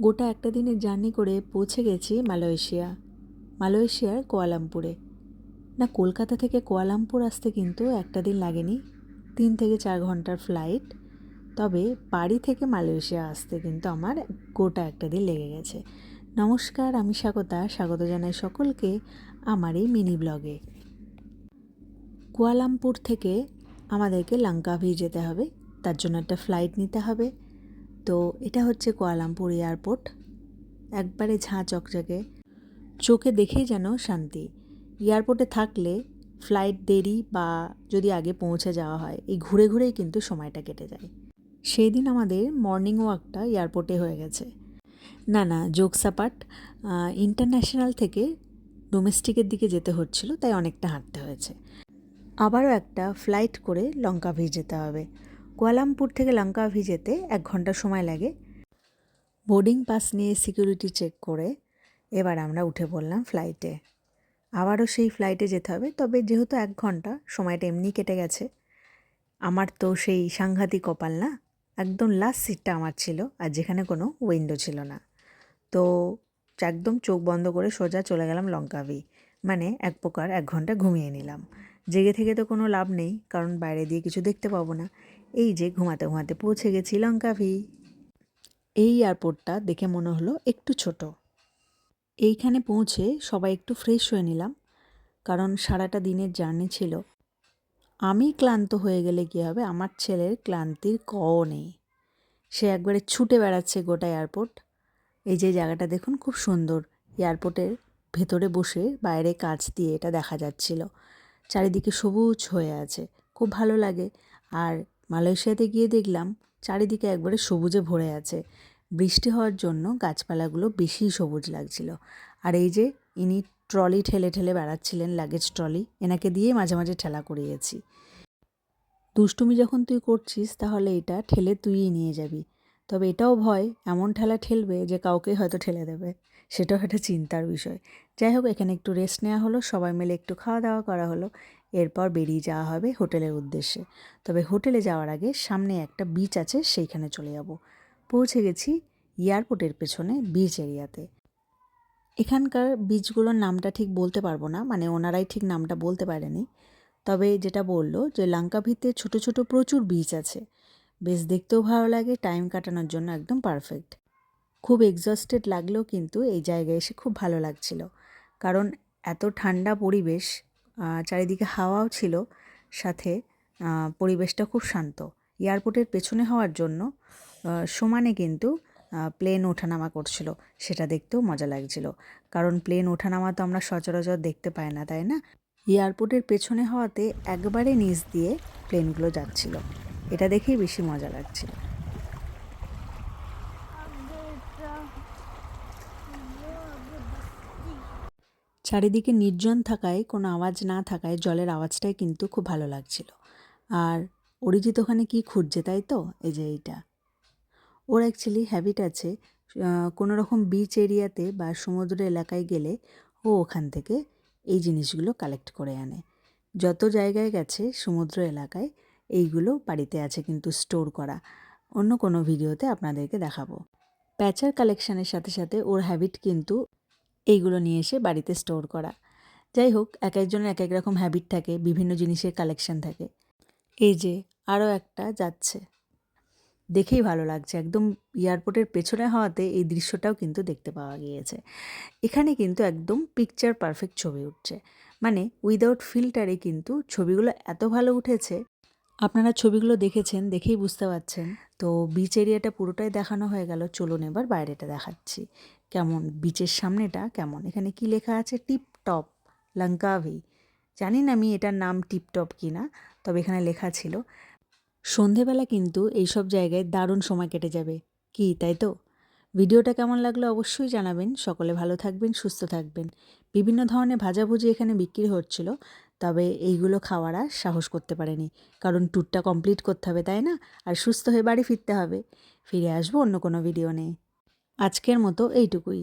গোটা একটা দিনের জার্নি করে পৌঁছে গেছি মালয়েশিয়া। মালয়েশিয়ার কোয়ালামপুরে। না, কলকাতা থেকে কোয়ালামপুর আসতে কিন্তু একটা দিন লাগেনি। তিন থেকে চার ঘণ্টার ফ্লাইট তবে বাড়ি থেকে মালয়েশিয়া আসতে কিন্তু আমার গোটা একটা দিন লেগে গেছে। নমস্কার, আমি স্বাগতা। স্বাগত জানাই সকলকে আমার এই মিনি ব্লগে। কুয়ালামপুর থেকে আমাদেরকে লঙ্কাভি যেতে হবে। তার জন্য একটা ফ্লাইট নিতে হবে। তো এটা হচ্ছে কুয়ালামপুর এয়ারপোর্ট। একবারে ঝাঁ চকচকে। চোখে দেখেই যেন শান্তি। এয়ারপোর্টে থাকলে ফ্লাইট দেরি বা যদি আগে পৌঁছে যাওয়া হয়, এই ঘুরে ঘুরেই কিন্তু সময়টা কেটে যায়। সেই দিন আমাদের মর্নিং ওয়াকটা এয়ারপোর্টে হয়ে গেছে। না না যোগসাপাট ইন্টারন্যাশনাল থেকে ডোমেস্টিকের দিকে যেতে হচ্ছিল, তাই অনেকটা হাঁটতে হয়েছে। আবারও একটা ফ্লাইট করে লঙ্কাভি যেতে হবে। কুয়ালামপুর থেকে লঙ্কাভি যেতে এক ঘণ্টা সময় লাগে। বোর্ডিং পাস নিয়ে সিকিউরিটি চেক করে এবার আমরা উঠে পড়লাম ফ্লাইটে আবারও সেই ফ্লাইটে যেতে হবে, তবে যেহেতু এক ঘণ্টা, সময়টা এমনি কেটে গেছে। আমার তো সেই সাংঘাতিক কপাল না, একদম লাস্ট সিটটা আমার ছিল আর যেখানে কোনো উইন্ডো ছিল না। তো একদম চোখ বন্ধ করে সোজা চলে গেলাম লঙ্কাভি মানে এক প্রকার এক ঘণ্টা ঘুমিয়ে নিলাম। জেগে থেকে তো কোনো লাভ নেই, কারণ বাইরে দিয়ে কিছু দেখতে পাবো না। এই যে ঘুমাতে ঘুমাতে পৌঁছে গেছি লঙ্কাভি এই এয়ারপোর্টটা দেখে মনে হলো একটু ছোট। এইখানে পৌঁছে সবাই একটু ফ্রেশ হয়ে নিলাম, কারণ সারাটা দিনের জার্নি ছিল। আমি ক্লান্ত হয়ে গেলে কী হবে? আমার ছেলের ক্লান্তির কও নেই। সে একবারে ছুটে বেড়াচ্ছে গোটা এয়ারপোর্ট এই যে জায়গাটা দেখুন, খুব সুন্দর। এয়ারপোর্টের ভেতরে বসে বাইরে কাচ দিয়ে এটা দেখা যাচ্ছিল। চারিদিকে সবুজ হয়ে আছে। খুব ভালো লাগে। আর মালয়েশিয়াতে গিয়ে দেখলাম চারিদিকে একবারে সবুজে ভরে আছে। বৃষ্টি হওয়ার জন্য গাছপালাগুলো বেশি সবুজ লাগছিল। আর এই যে ইনি ট্রলি ঠেলে ঠেলে বেড়াচ্ছিলেন লাগেজ ট্রলি, এনাকে দিয়ে মাঝে মাঝে ঠেলা করিয়েছি। দুষ্টুমি যখন তুই করছিস, তাহলে এটা ঠেলে তুইই নিয়ে যাবি। তবে এটাও ভয়, এমন ঠেলা ঠেলবে যে কাউকে হয়তো ঠেলে দেবে। সেটাও একটা চিন্তার বিষয়। যাই হোক, এখানে একটু রেস্ট নেওয়া হলো, সবাই মিলে একটু খাওয়া দাওয়া করা হলো। এরপর বেরিয়ে যাওয়া হবে হোটেলের উদ্দেশ্যে। তবে হোটেলে যাওয়ার আগে সামনে একটা বিচ আছে, সেইখানে চলে যাব। পৌঁছে গেছি এয়ারপোর্টের পেছনে বিচ এরিয়াতে। এখানকার বিচগুলোর নামটা ঠিক বলতে পারব না মানে ওনারাই ঠিক নামটা বলতে পারেনি। তবে যেটা বলল যে লঙ্কাভিতে ছোট ছোট প্রচুর বিচ আছে। বেশ দেখতেও ভালো লাগে টাইম কাটানোর জন্য একদম পারফেক্ট খুব এক্সস্টেড লাগলেও কিন্তু এই জায়গায় এসে খুব ভালো লাগছিল। কারণ এত ঠান্ডা পরিবেশ চারিদিকে হাওয়াও ছিল, সাথে পরিবেশটা খুব শান্ত। এয়ারপোর্টের পেছনে হওয়ার জন্য সমানে কিন্তু প্লেন ওঠানামা করছিল, সেটা দেখতেও মজা লাগছিল। কারণ প্লেন ওঠানামা তো আমরা সচরাচর দেখতে পাই না, তাই না? এয়ারপোর্টের পেছনে হওয়াতে একবারে নিচ দিয়ে প্লেনগুলো যাচ্ছিল। এটা দেখেই বেশি মজা লাগছিল। চারিদিকে নির্জন থাকায়, কোনো আওয়াজ না থাকায় জলের আওয়াজটাই কিন্তু খুব ভালো লাগছিল। আর অরিজিৎ ওখানে কী খুঁজছে তাই তো? এই যে এইটা। ওর অ্যাকচুয়ালি হ্যাবিট আছে কোনো রকম বিচ এরিয়াতে বা সমুদ্র এলাকায় গেলে ও ওখান থেকে এই জিনিসগুলো কালেক্ট করে আনে। যত জায়গায় গেছে সমুদ্র এলাকায়, এইগুলো বাড়িতে আছে কিন্তু স্টোর করা। অন্য কোনো ভিডিওতে আপনাদেরকে দেখাবো। প্যাচার কালেকশানের সাথে সাথে ওর হ্যাবিট কিন্তু এইগুলো নিয়ে এসে বাড়িতে স্টোর করা। যাই হোক, এক একজনের এক এক রকম হ্যাবিট থাকে, বিভিন্ন জিনিসের কালেকশান থাকে। এই যে আরও একটা যাচ্ছে। দেখেই ভালো লাগছে, একদম এয়ারপোর্টের পেছনে হওয়াতে এই দৃশ্যটাও কিন্তু দেখতে পাওয়া গিয়েছে। এখানে কিন্তু একদম পিকচার পারফেক্ট ছবি উঠছে। মানে উইদাউট ফিল্টারে কিন্তু ছবিগুলো এত ভালো উঠেছে। আপনারা ছবিগুলো দেখেছেন, দেখেই বুঝতে পারছেন। তো বিচ এরিয়াটা পুরোটাই দেখানো হয়ে গেল, চলুন এবার বাইরেটা দেখাচ্ছি। কেমন বিচের সামনেটা কেমন? এখানে কি লেখা আছে? টিপ টপ লঙ্কাভি জানি না আমি এটার নাম টিপটপ কি না তবে এখানে লেখা ছিল, সন্ধেবেলা কিন্তু এইসব জায়গায় দারুণ সময় কেটে যাবে। কি, তাই তো? ভিডিওটা কেমন লাগল অবশ্যই জানাবেন। সকলে ভালো থাকবেন, সুস্থ থাকবেন। বিভিন্ন ধরনের ভাজাভুজি এখানে বিক্রি হচ্ছিল, তবে এইগুলো খাওয়ার আর সাহস করতে পারেনি, কারণ ট্যুরটা কমপ্লিট করতে হবে, তাই না? আর সুস্থ হয়ে বাড়ি ফিরতে হবে। ফিরে আসব অন্য কোনো ভিডিও নেই আজকের মতো এইটুকুই।